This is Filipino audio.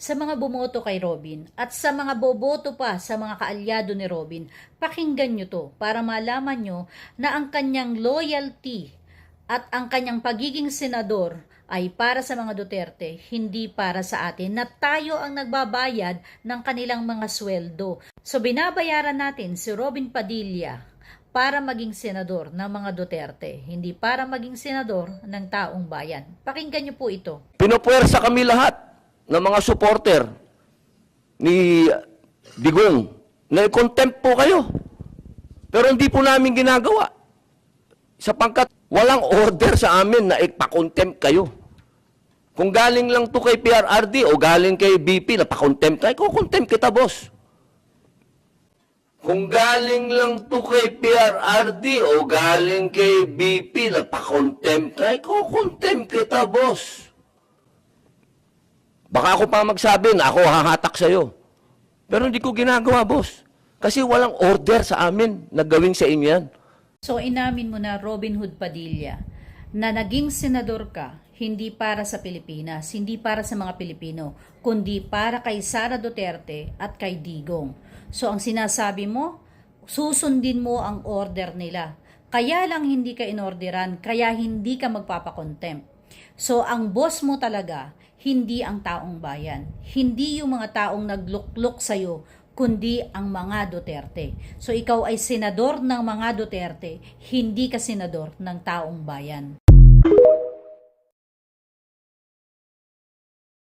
sa mga bumoto kay Robin at sa mga boboto pa sa mga kaalyado ni Robin, pakinggan nyo to para malaman nyo na ang kanyang loyalty at ang kanyang pagiging senador ay para sa mga Duterte, hindi para sa atin na tayo ang nagbabayad ng kanilang mga sweldo. So binabayaran natin si Robin Padilla para maging senador ng mga Duterte, hindi para maging senador ng taong bayan. Pakinggan niyo po ito. Pinupuwersa kami lahat ng mga supporter ni Digong na i-contempt po kayo. Pero hindi po namin ginagawa. Sapangkat walang order sa amin na ipakontempt kayo. Kung galing lang to kay PRRD o galing kay BP na pakontempt tayo, kukontempt kita, boss. Kung galing lang to kay PRRD o galing kay BP na pakontempt tayo, kukontempt kita, boss. Baka ako pa magsabi na ako hahatak sa'yo. Pero hindi ko ginagawa, boss. Kasi walang order sa amin na gawin sa inyo yan. So inamin mo na Robin Hood Padilla na naging senador ka hindi para sa Pilipinas, hindi para sa mga Pilipino, kundi para kay Sara Duterte at kay Digong. So ang sinasabi mo, susundin mo ang order nila. Kaya lang hindi ka inorderan, kaya hindi ka magpapakontempt. So ang boss mo talaga, hindi ang taong bayan. Hindi yung mga taong nagluklok sa'yo, kundi ang mga Duterte. So ikaw ay senador ng mga Duterte, hindi ka senador ng taong bayan.